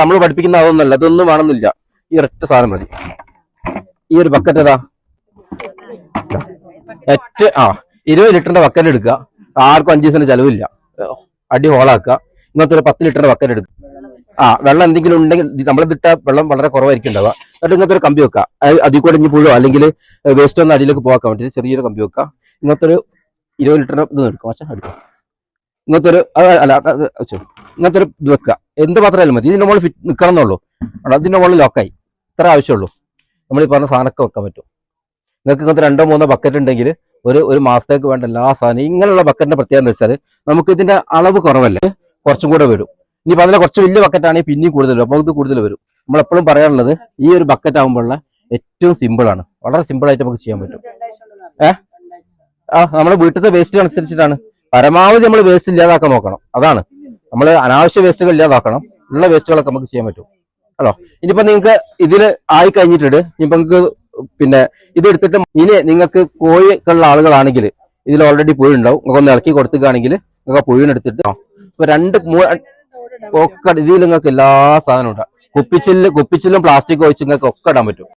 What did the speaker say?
നമ്മൾ പഠിപ്പിക്കുന്ന അതൊന്നല്ല അതൊന്നും വേണമെന്നില്ല. ഈ ഒരൊറ്റ സാധനം മതി. ഈ ഒരു ബക്കറ്റ് ഏതാ? ഏറ്റ ആ ഇരുപത് ലിറ്ററിന്റെ ബക്കറ്റ് എടുക്കുക. ആർക്കും അഞ്ച് ദിവസത്തിന് ചെലവില്ല. അടി ഹോളാക്കുക. ഇന്നത്തെ ഒരു പത്ത് ലിറ്ററിന്റെ ബക്കറ്റ് എടുക്കുക. ആ വെള്ളം എന്തെങ്കിലും ഉണ്ടെങ്കിൽ നമ്മളിതിട്ട വെള്ളം വളരെ കുറവായിരിക്കും ഉണ്ടാവുക എന്നിട്ട് ഇങ്ങനത്തെ ഒരു കമ്പി വെക്കുക. അത് അതിൽ കൂടെ ഇനി പുഴോ അല്ലെങ്കിൽ വേസ്റ്റ് ഒന്നും അടിയിലേക്ക് പോകാൻ വേണ്ടിയിട്ട് ചെറിയൊരു കമ്പി വെക്കുക. ഇങ്ങനത്തെ ഒരു ഇരുപത് ലിറ്ററിന്റെ ഇത് എടുക്കുക. പക്ഷേ എടുക്കുക. ഇങ്ങനത്തെ ഒരു അല്ല. ഇങ്ങനത്തെ ഒരു ഇത് വെക്കുക. എന്ത് പാത്രമായാലും മതി. ഇതിന്റെ മുകളിൽ ഫിറ്റ് നിൽക്കണം എന്നുള്ളൂ അതിന്റെ മുകളിൽ ലോക്കായി ഇത്ര ആവശ്യമുള്ളൂ. നമ്മൾ ഈ പറഞ്ഞ സാധനമൊക്കെ വെക്കാൻ പറ്റും. നിങ്ങൾക്ക് ഇങ്ങനത്തെ രണ്ടോ മൂന്നോ ബക്കറ്റ് ഉണ്ടെങ്കിൽ ഒരു ഒരു മാസത്തേക്ക് വേണ്ട എല്ലാ സാധനവും ഇങ്ങനെയുള്ള ബക്കറ്റിന്റെ പ്രത്യേകത എന്ന് വെച്ചാൽ നമുക്ക് ഇതിന്റെ അളവ് കുറവല്ലേ? കുറച്ചും കൂടെ വരും. ഇനി അതിലെ കുറച്ച് വലിയ ബക്കറ്റ് ആണെങ്കിൽ പിന്നെയും കൂടുതൽ വരും. അപ്പോൾ ഇത് കൂടുതൽ വരും. നമ്മൾ എപ്പോഴും പറയാനുള്ളത് ഈ ഒരു ബക്കറ്റ് ആകുമ്പോഴുള്ള ഏറ്റവും സിമ്പിൾ ആണ്. വളരെ സിമ്പിൾ ആയിട്ട് നമുക്ക് ചെയ്യാൻ പറ്റും. ഏഹ് ആ നമ്മുടെ വീട്ടിലത്തെ വേസ്റ്റ് അനുസരിച്ചിട്ടാണ്. പരമാവധി നമ്മൾ വേസ്റ്റ് ഇല്ലാതാക്കാൻ നോക്കണം. അതാണ്. നമ്മൾ അനാവശ്യ വേസ്റ്റുകൾ ഇല്ലാതാക്കണം. ഉള്ള വേസ്റ്റുകളൊക്കെ നമുക്ക് ചെയ്യാൻ പറ്റും. അല്ലോ? ഇനിയിപ്പോ നിങ്ങൾക്ക് ഇതിൽ ആയി കഴിഞ്ഞിട്ടുണ്ട്. ഇനിയിപ്പോ നിങ്ങൾക്ക് പിന്നെ ഇതെടുത്തിട്ട് ഇനി നിങ്ങൾക്ക് കോഴിക്കുള്ള ആളുകളാണെങ്കിൽ ഇതിൽ ഓൾറെഡി പുഴ ഉണ്ടാവും നിങ്ങൾക്ക് ഒന്ന് ഇളക്കി കൊടുത്തുകയാണെങ്കിൽ നിങ്ങൾക്ക് പുഴുവിനെടുത്തിട്ട് ഇപ്പൊ രണ്ട് ഒക്കെ ഇതിൽ നിങ്ങൾക്ക് എല്ലാ സാധനവും ഉണ്ടാവും കുപ്പിച്ചില്ല് കുപ്പിച്ചില്ലും പ്ലാസ്റ്റിക് ഒഴിച്ച് നിങ്ങൾക്ക് ഒക്കെ ഇടാൻ പറ്റും.